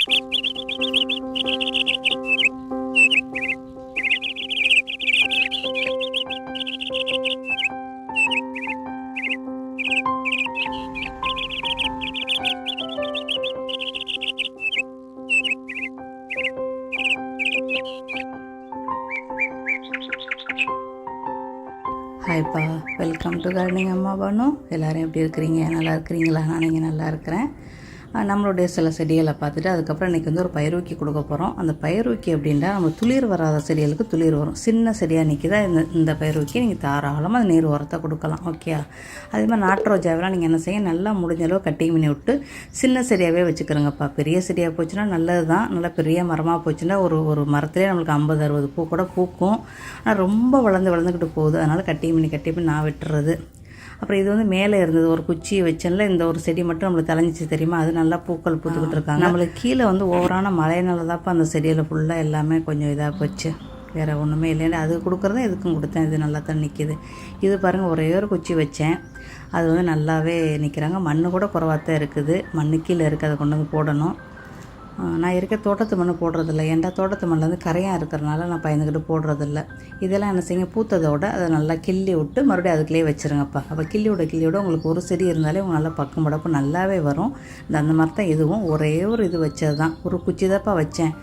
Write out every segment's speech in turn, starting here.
ஹாய்ப்பா welcome to gardening அம்மா பானு எல்லோரும் எப்படி இருக்கிறீங்க? நல்லா இருக்கிறீங்களா? நான் நீங்கள் நல்லா இருக்கிறேன். நம்மளுடைய சில செடிகளை பார்த்துட்டு அதுக்கப்புறம் இன்றைக்கி வந்து ஒரு பயிரூக்கி கொடுக்க போகிறோம் அந்த பயிரூக்கி அப்படின்னா நம்ம துளிர் வராத செடிகளுக்கு துளிர் வரும். சின்ன செடியாக நிற்கிதா இந்த இந்த பயிரூக்கி நீங்கள் தாராளமாக அது நீர் உரத்தை கொடுக்கலாம். ஓகே அதே மாதிரி நாட்டு ரோஜாவெல்லாம் நீங்கள் என்ன செய்ய நல்லா முடிஞ்ச அளவு கட்டிங் பண்ணி விட்டு சின்ன செடியாகவே வச்சுக்கிறோங்கப்பா. பெரிய செடியாக போச்சுன்னா நல்லது தான் நல்லா பெரிய மரமாக போச்சுன்னா ஒரு ஒரு மரத்துலேயே நம்மளுக்கு ஐம்பது அறுபது பூ கூட பூக்கும். ஆனால் ரொம்ப வளர்ந்து வளர்ந்துக்கிட்டு போகுது. அதனால் கட்டிங் பண்ணி கட்டி பண்ணி நான் விட்டுறது. அப்புறம் இது வந்து மேலே இருந்தது. ஒரு குச்சியை வச்சேன்ல இந்த ஒரு செடி மட்டும் நம்மளுக்கு தலைஞ்சிச்சு தெரியுமா? அது நல்லா பூக்கள் பூத்துக்கிட்டு இருக்காங்க. நம்மளுக்கு கீழே வந்து ஓவரான மழையினால தான்ப்பா அந்த செடியில் ஃபுல்லாக எல்லாமே கொஞ்சம் இதாக போச்சு. வேறு ஒன்றுமே இல்லைன்னு அது கொடுக்குறதும் இதுக்கும் கொடுத்தேன். இது நல்லா தான் நிற்கிது இது பாருங்கள் ஒரே ஒரு குச்சி வச்சேன். அது வந்து நல்லாவே நிற்கிறாங்க மண் கூட குறவாக தான் இருக்குது. மண்ணு கீழே இருக்குது அதை கொண்டு வந்து போடணும். நான் இருக்க தோட்டத்து மண் போடுறதில்ல. ஏன்டா தோட்டத்து மண்ணில் வந்து கரையாக இருக்கிறனால நான் பயந்துக்கிட்டு போடுறதில்ல. இதெல்லாம் என்ன செய்யுங்க? பூத்ததோட அதை நல்லா கிள்ளி விட்டு மறுபடியும் அதுக்குள்ளேயே வச்சுருங்கப்பா. அப்போ கிள்ளி விட கிள்ளி விட உங்களுக்கு ஒரு செடி இருந்தாலே உங்களுக்கு நல்லா பக்கம் படப்பு நல்லாவே வரும். இந்த அந்த மாதிரி தான் இதுவும் ஒரே ஒரு இது வச்சது தான் ஒரு குச்சி தான்ப்பா வச்சேன்.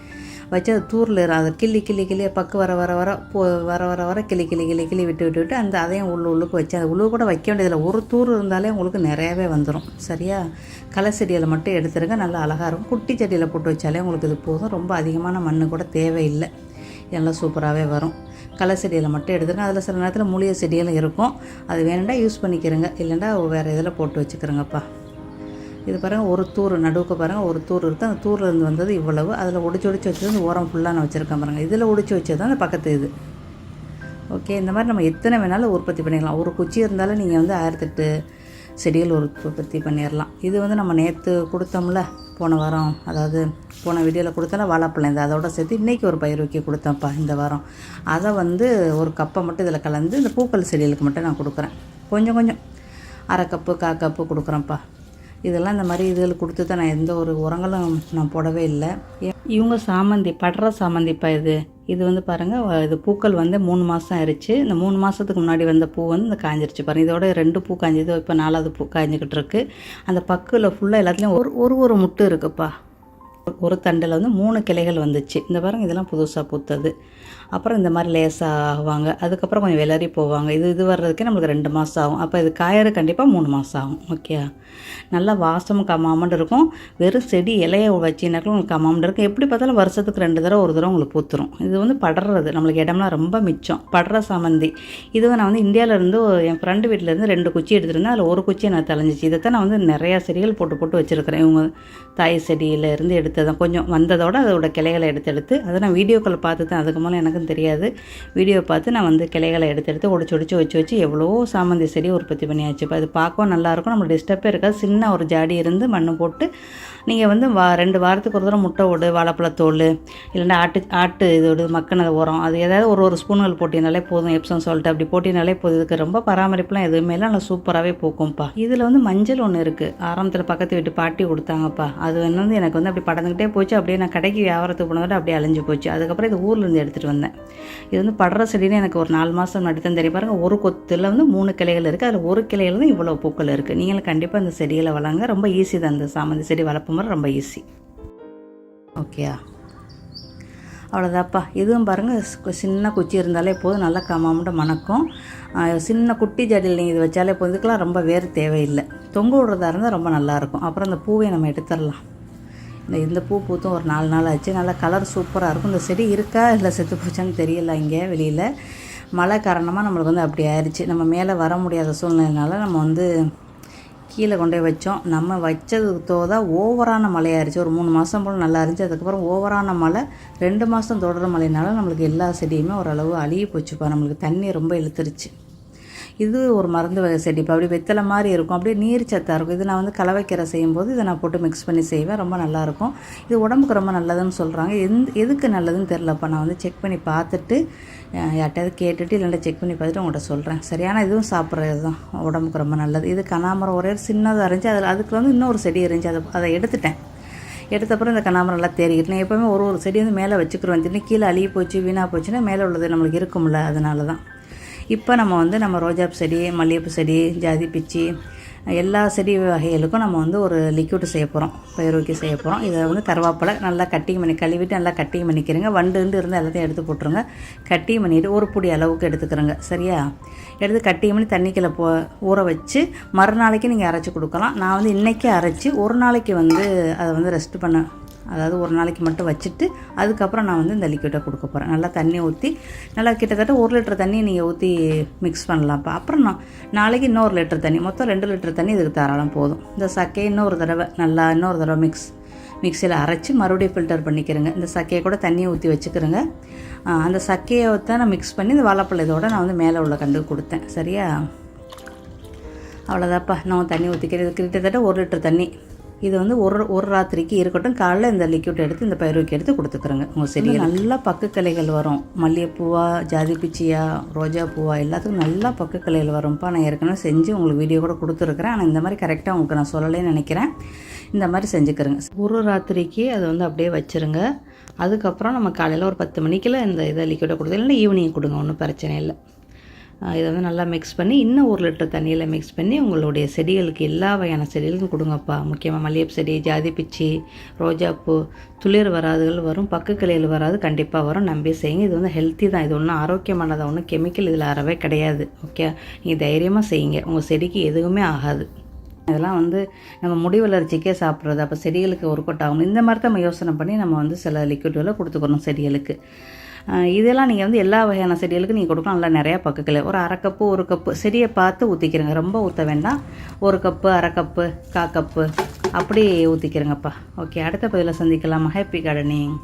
வச்சு அது தூரில் அதை கிள்ளி கிள்ளி கிள்ளி பக்கு வர வர வர போ வர வர வர கிளி கிளி கிளி கிளி விட்டு விட்டு விட்டு அந்த அதையும் உள்ள உள்ளுக்கு வச்சு அது உள்ளு கூட வைக்க வேண்டியதில்லை. ஒரு தூர் இருந்தாலே உங்களுக்கு நிறையாவே வந்துடும் சரியா? களை செடியில் மட்டும் எடுத்துருங்க. நல்லா அழகாக இருக்கும். குட்டி செடியில் போட்டு வச்சாலே உங்களுக்கு இது போதும். ரொம்ப அதிகமான மண் கூட தேவையில்லை. எல்லாம் சூப்பராகவே வரும். களை செடியில் மட்டும் எடுத்துருங்க. அதில் சில நேரத்தில் மூலிகை செடியெல்லாம் இருக்கும். அது வேணுண்டா யூஸ் பண்ணிக்கிறங்க. இல்லைண்டா வேறு இதில் போட்டு வச்சுக்கிறோங்கப்பா. இது பாருங்கள் ஒரு தூர் நடுவுக்கு பாருங்கள் ஒரு தூர் இருக்குது அந்த தூரில் இருந்து வந்தது இவ்வளவு. அதில் ஒடிச்சு ஒடிச்சு வச்சது இந்த ஓரம் ஃபுல்லாக நான் வச்சுருக்கேன் பாருங்கள் இதில் ஒடிச்சு வச்சது தான் அந்த பக்கத்து இது. ஓகே இந்த மாதிரி நம்ம எத்தனை வேணாலும் உற்பத்தி பண்ணிக்கலாம். ஒரு குச்சி இருந்தாலும் நீங்கள் வந்து ஆயிரத்தெட்டு செடிகள் உற்பத்தி பண்ணிடலாம் இது வந்து நம்ம நேற்று கொடுத்தோம்ல போன வாரம். அதாவது போன வீடியோவில் கொடுத்தோம்ல வாழைப்பழம். இந்த அதோட சேர்த்து இன்றைக்கி ஒரு பயிர் வைக்க கொடுத்தேன்ப்பா இந்த வாரம். அதை வந்து ஒரு கப்பை மட்டும் இதில் கலந்து இந்த பூக்கள் செடிகளுக்கு மட்டும் நான் கொடுக்குறேன். கொஞ்சம் கொஞ்சம். அரை கப்பு கா கப்பு கொடுக்குறேன்ப்பா. இதெல்லாம் இந்த மாதிரி இதில் கொடுத்து தான் நான் எந்த ஒரு உரங்களும் நான் போடவே இல்லை. இவங்க சாமந்தி படுற சாமந்திப்பா இது. இது வந்து பாருங்கள் இது பூக்கள் வந்து மூணு மாதம் ஆயிடுச்சு இந்த மூணு மாதத்துக்கு முன்னாடி வந்த பூ வந்து இந்த காஞ்சிருச்சு பாருங்கள் இதோட ரெண்டு பூ காஞ்சது இப்போ நாலாவது பூ காய்ஞ்சிக்கிட்டு இருக்குது அந்த பக்கில் ஃபுல்லாக எல்லாத்துலேயும் ஒரு ஒரு ஒரு முட்டு இருக்குப்பா. ஒரு தண்டில் வந்து மூணு கிளைகள் வந்துச்சு. இந்த பாருங்க இதெல்லாம் புதுசாக பூத்தது. அப்புறம் இந்த மாதிரி லேசாக ஆகுவாங்க. அதுக்கப்புறம் கொஞ்சம் விளறி போவாங்க. இது இது வர்றதுக்கே நம்மளுக்கு ரெண்டு மாதம் ஆகும். அப்போ இது காயற கண்டிப்பாக மூணு மாதம் ஆகும். ஓகே நல்லா வாசமும் கம்மாமண்டு இருக்கும். வெறும் செடி இலையை வச்சினாக்கும் உங்களுக்கு கம்மாமண்டு இருக்கும். எப்படி பார்த்தாலும் வருஷத்துக்கு ரெண்டு தடவை ஒரு தடவை உங்களுக்கு பூத்துரும். இது வந்து படுறது. நம்மளுக்கு இடம்லாம் ரொம்ப மிச்சம். படுற சமந்தி. இது நான் வந்து இந்தியாவிலேருந்து என் ஃப்ரெண்டு வீட்டிலேருந்து ரெண்டு குச்சி எடுத்துருந்தேன். அதில் ஒரு குச்சி எனக்கு தெளிஞ்சிச்சு. இதை தான் நான் வந்து நிறையா செடிகள் போட்டு போட்டு வச்சுருக்கிறேன். இவங்க தாய் செடியிலேருந்து எடுத்து எடுத்ததான் கொஞ்சம் வந்ததோட அதோட கிளைகளை எடுத்து எடுத்து அதை நான் வீடியோக்களை பார்த்து தான் அதுக்கு மேலே எனக்கும் தெரியாது. வீடியோ பார்த்து நான் வந்து கிளைகளை எடுத்து எடுத்து ஒடிச்சு ஒடிச்சு வச்சு வச்சு எவ்வளோ சாமந்தி செடி உற்பத்தி பண்ணியாச்சு. இப்போ அது பார்க்கவும் நல்லாயிருக்கும் நம்ம டிஸ்டர்பே இருக்காது. சின்ன ஒரு ஜாடி இருந்து மண்ணு போட்டு நீங்கள் வந்து வா ரெண்டு வாரத்துக்கு ஒரு தடவை முட்டை ஓடு வாழைப்பழத்தோல் இல்லைன்னா ஆட்டு ஆட்டு இதோடு மக்கினது உரம் அது ஏதாவது ஒரு ஒரு ஸ்பூன்கள் போட்டினாலே போதும் எப்சம் சொல்லிட்டு அப்படி போட்டினாலே போதும். இதுக்கு ரொம்ப பராமரிப்புலாம் எதுவுமே இல்லை நல்லா சூப்பராகவே பூக்கும்ப்பா. இதில் வந்து மஞ்சள் ஒன்று இருக்குது ஆரம்பத்தில் பக்கத்து வீட்டு பாட்டி கொடுத்தாங்கப்பா. அது வந்து எனக்கு வந்து அப்படி படந்துக்கிட்டே போச்சு. அப்படியே நான் கடைக்கு வியாபாரத்துக்கு போனதோட அப்படியே அழிஞ்சு போச்சு. அதுக்கப்புறம் இது ஊர்லேருந்து எடுத்துகிட்டு வந்தேன். இது வந்து படுற செடின்னு எனக்கு ஒரு நாலு மாதம் முன்னாடி தான் தெரியும். பாருங்க ஒரு கொத்தில் வந்து மூணு கிளைகள் இருக்குது அதில் ஒரு கிளையில் தான் இவ்வளோ பூக்கள் இருக்குது நீங்களும் கண்டிப்பாக இந்த செடிகளை வளங்க ரொம்ப ஈஸி தான் இந்த சாமந்தி செடி வளர்ப்போம் மாதிரி ரொம்ப ஈஸி ஓகேயா அவ்வளோதாப்பா இதுவும் பாருங்கள் சின்ன குச்சி இருந்தாலே போதும். நல்லா கமாமட்ட மணக்கும். சின்ன குட்டி ஜடியில் நீங்கள் இது வச்சாலே போதும். இதுக்கெல்லாம் ரொம்ப வேறு தேவையில்லை. தொங்க விடுறதா இருந்தால் ரொம்ப நல்லாயிருக்கும் அப்புறம் இந்த பூவை நம்ம எடுத்துடலாம். இந்த இந்த பூ பூத்தும் ஒரு நாலு நாள் ஆச்சு. நல்லா கலர் சூப்பராக இருக்கும். இந்த செடி இருக்கா? இல்லை செத்து போச்சான்னு தெரியல இங்கே வெளியில். மழை காரணமாக நம்மளுக்கு வந்து அப்படி ஆயிடுச்சு நம்ம மேலே வர முடியாத சூழ்நிலைனால நம்ம வந்து கீழே கொண்டு போய் வச்சோம். நம்ம வச்சது தான் ஓவரான மழையாயிருச்சு. ஒரு மூணு மாதம் போல் நல்லா இருந்துச்சு அதுக்கப்புறம் ஓவரான மழை. ரெண்டு மாதம் தொடர மழைனால நம்மளுக்கு எல்லா செடியுமே ஓரளவு அழுகி போச்சுப்பா. நம்மளுக்கு தண்ணி ரொம்ப இழுத்துருச்சு. இது ஒரு மருந்து வகை செடி இப்போ அப்படியே வெத்தலை மாதிரி இருக்கும். அப்படியே நீர் சத்தாக இருக்கும். இது நான் வந்து கலவைக்கீரை செய்யும்போது இதை நான் போட்டு மிக்ஸ் பண்ணி செய்வேன். ரொம்ப நல்லாயிருக்கும். இது உடம்புக்கு ரொம்ப நல்லதுன்னு சொல்கிறாங்க எந்த எதுக்கு நல்லதுன்னு தெரிலப்பா நான் வந்து செக் பண்ணி பார்த்துட்டு அஹ், யார்கிட்டயாவது கேட்டுட்டு இல்லைன்னா செக் பண்ணி பார்த்துட்டு உங்கள்கிட்ட சொல்கிறேன் சரியான இதுவும் சாப்பிட்றது தான் உடம்புக்கு ரொம்ப நல்லது. இது கனாமரம் ஒரே ஒரு சின்னதாக இருந்துச்சு. அதில் அதுக்கு வந்து இன்னொரு செடி இருந்துச்சு. அதை அதை எடுத்துட்டேன். எடுத்தப்புறம் இந்த கனாமரம் நல்லா தேடிக்கிட்டு நான் எப்போவுமே ஒரு ஒரு செடி வந்து மேலே வச்சுக்கிறோம் திடீர்னு கீழே அழுகி போச்சு வீணாக போச்சுன்னா மேலே உள்ளது நம்மளுக்கு இருக்கும்ல. அதனால தான் இப்போ நம்ம வந்து நம்ம ரோஜாப் செடி மல்லிகைப்பூ செடி ஜாதி பிச்சி எல்லா செடி வகைகளுக்கும் நம்ம வந்து ஒரு லிக்விட் செய்ய போகிறோம் பயிரோக்கி செய்ய போகிறோம் இதை வந்து கருவேப்பிலை நல்லா கட்டிங் பண்ணி கழுவிட்டு நல்லா கட்டிங் பண்ணிக்கிறேங்க. வண்டுண்டு இருந்து இருந்தால் எல்லாத்தையும் எடுத்து போட்டுருங்க. கட்டிங் பண்ணிவிட்டு ஒரு பொடி அளவுக்கு எடுத்துக்கிறோங்க. சரியா? எடுத்து கட்டிங் பண்ணி தண்ணிக்கில் போ ஊற வச்சு மறுநாளைக்கு நீங்கள் அரைச்சி கொடுக்கலாம். நான் வந்து இன்றைக்கே அரைச்சி ஒரு நாளைக்கு வந்து அதை வந்து ரெஸ்ட் பண்ண அதாவது ஒரு நாளைக்கு மட்டும் வச்சுட்டு அதுக்கப்புறம் நான் வந்து இந்த லிக்விடை கொடுக்க போகிறேன் நல்லா தண்ணி ஊற்றி நல்லா கிட்டத்தட்ட ஒரு லிட்டர் தண்ணி நீங்கள் ஊற்றி மிக்ஸ் பண்ணலாம்ப்பா அப்புறம் நான் நாளைக்கு இன்னொரு லிட்டர் தண்ணி மொத்தம் ரெண்டு லிட்டர் தண்ணி இதுக்கு தாராளம் போதும். இந்த சக்கையை இன்னொரு தடவை நல்லா இன்னொரு தடவை மிக்ஸ் மிக்சியில் அரைச்சி மறுபடியும் ஃபில்டர் பண்ணிக்கிறேங்க. இந்த சக்கையை கூட தண்ணியை ஊற்றி வச்சுக்கிறேங்க. அந்த சக்கையை தான் நான் மிக்ஸ் பண்ணி இந்த வாழைப்பழ இதோட நான் வந்து மேலே உள்ள கண்டு கொடுத்தேன். சரியா? அவ்வளோதாப்பா நான் தண்ணி ஊற்றிக்கிறேன் இது கிட்டத்தட்ட ஒரு லிட்டர் தண்ணி. இது வந்து ஒரு ஒரு ராத்திரிக்கு இருக்கட்டும் காலைல இந்த லிக்விட் எடுத்து இந்த பயிருக்கு எடுத்து கொடுத்துக்குறேங்க. உங்கள் செடி நல்லா பக்கு கிளைகள் வரும். மல்லிகைப்பூவா ஜாதி பிச்சியா ரோஜா பூவா எல்லாத்துக்கும் நல்லா பக்கு கிளைகள் வரும்ப்பா நான் ஏற்கனவே செஞ்சு உங்களுக்கு வீடியோ கூட கொடுத்துருக்குறேன். ஆனால் இந்த மாதிரி கரெக்டாக உங்களுக்கு நான் சொல்லலைன்னு நினைக்கிறேன். இந்த மாதிரி செஞ்சுக்கிறேங்க. ஒரு ராத்திரிக்கு அதை வந்து அப்படியே வச்சுருங்க. அதுக்கப்புறம் நம்ம காலையில் ஒரு பத்து மணிக்கெல்லாம் இந்த இதை லிக்விடை கொடுத்து இல்லைன்னா ஈவினிங் கொடுங்க. ஒன்றும் பிரச்சனை இல்லை. இதை வந்து நல்லா மிக்ஸ் பண்ணி இன்னும் ஒரு லிட்டர் தண்ணியில் மிக்ஸ் பண்ணி உங்களுடைய செடிகளுக்கு எல்லா வகையான செடிகளுக்கும் கொடுங்கப்பா. முக்கியமாக மல்லிகைப்பூ செடி ஜாதி பிச்சி ரோஜாப்பூ துளிர் வராதுகள் வரும் பக்கு கிளையில் வராது கண்டிப்பாக வரும். நம்பி செய்யுங்க. இது வந்து ஹெல்த்தி தான். இது ஒன்றும் ஆரோக்கியமானதாக ஒன்றும் கெமிக்கல் இதில் அறவே கிடையாது. ஓகே நீங்கள் தைரியமாக செய்யுங்க. உங்கள் செடிக்கு எதுவுமே ஆகாது. இதெல்லாம் வந்து நம்ம முடி வளர்ச்சிக்கே சாப்பிட்றது. அப்போ செடிகளுக்கு ஒரு கொட்டாகணும் இந்த மாதிரி தான் நம்ம யோசனை பண்ணி நம்ம வந்து சில லிக்விட்களை கொடுத்துக்கணும் செடிகளுக்கு. இதெல்லாம் நீங்கள் வந்து எல்லா வகையான செடிகளுக்கும் நீங்கள் கொடுக்கலாம் நல்லா நிறையா பக்கத்தில். ஒரு அரை கப்பு ஒரு கப்பு. செடியை பார்த்து ஊற்றிக்கிறங்க ரொம்ப ஊற்ற வேண்டாம். ஒரு கப்பு அரை கப்பு கா கப்பு. அப்படி ஊற்றிக்கிறேங்கப்பா ஓகே அடுத்த பதிவில் சந்திக்கலாமா. Happy gardening.